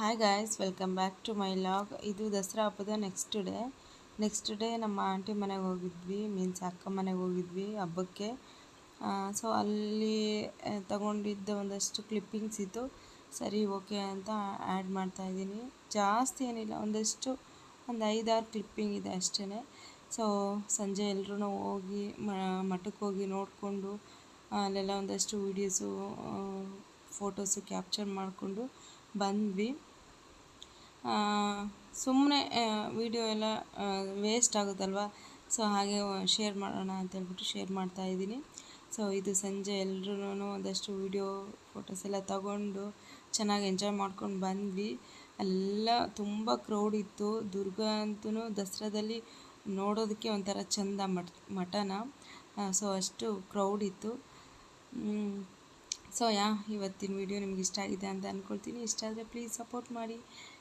Hi guys welcome back to my log ಇದು ದಸರಾ ಹಬ್ಬದ next day next day ನಮ್ಮ aunty ಮನೆಗೆ ಹೋಗಿದ್ವಿ ಮೀನ್ಸ್ ಅಕ್ಕ ಮನೆಗೆ ಹೋಗಿದ್ವಿ ಹಬ್ಬಕ್ಕೆ. ಸೊ ಅಲ್ಲಿ ತಗೊಂಡಿದ್ದ ಒಂದಷ್ಟು ಕ್ಲಿಪ್ಪಿಂಗ್ಸ್ ಇತ್ತು. ಸರಿ ಓಕೆ ಅಂತ ಆ್ಯಡ್ ಮಾಡ್ತಾ ಇದ್ದೀನಿ. ಜಾಸ್ತಿ ಏನಿಲ್ಲ, ಒಂದಷ್ಟು, ಒಂದು ಐದಾರು ಕ್ಲಿಪ್ಪಿಂಗ್ ಇದೆ ಅಷ್ಟೇ ಸೊ ಸಂಜೆ ಎಲ್ಲರೂ ಹೋಗಿ ಮಠಕ್ಕೆ ಹೋಗಿ ನೋಡಿಕೊಂಡು, ಅಲ್ಲೆಲ್ಲ ಒಂದಷ್ಟು ವೀಡಿಯೋಸು ಫೋಟೋಸು ಕ್ಯಾಪ್ಚರ್ ಮಾಡಿಕೊಂಡು ಬಂದ್ವಿ. ಸುಮ್ಮನೆ ವೀಡಿಯೋ ಎಲ್ಲ ವೇಸ್ಟ್ ಆಗುತ್ತಲ್ವ? ಸೊ ಹಾಗೆ ಶೇರ್ ಮಾಡೋಣ ಅಂತ ಹೇಳ್ಬಿಟ್ಟು ಶೇರ್ ಮಾಡ್ತಾ ಇದ್ದೀನಿ. ಸೊ ಇದು ಸಂಜೆ ಎಲ್ರೂ ಒಂದಷ್ಟು ವಿಡಿಯೋ ಫೋಟೋಸ್ ಎಲ್ಲ ತಗೊಂಡು ಚೆನ್ನಾಗಿ ಎಂಜಾಯ್ ಮಾಡ್ಕೊಂಡು ಬಂದ್ವಿ. ಎಲ್ಲ ತುಂಬ ಕ್ರೌಡ್ ಇತ್ತು. ದುರ್ಗ ಅಂತೂ ದಸರಾದಲ್ಲಿ ನೋಡೋದಕ್ಕೆ ಒಂಥರ ಚಂದ ಮಠ ಮಠನ. ಸೊ ಅಷ್ಟು ಕ್ರೌಡ್ ಇತ್ತು. ಸೊ ಯಾ, ಇವತ್ತಿನ ವಿಡಿಯೋ ನಿಮ್ಗೆ ಇಷ್ಟ ಆಗಿದೆ ಅಂತ ಅಂದ್ಕೊಳ್ತೀನಿ ಇಷ್ಟ ಆದರೆ ಪ್ಲೀಸ್ ಸಪೋರ್ಟ್ ಮಾಡಿ.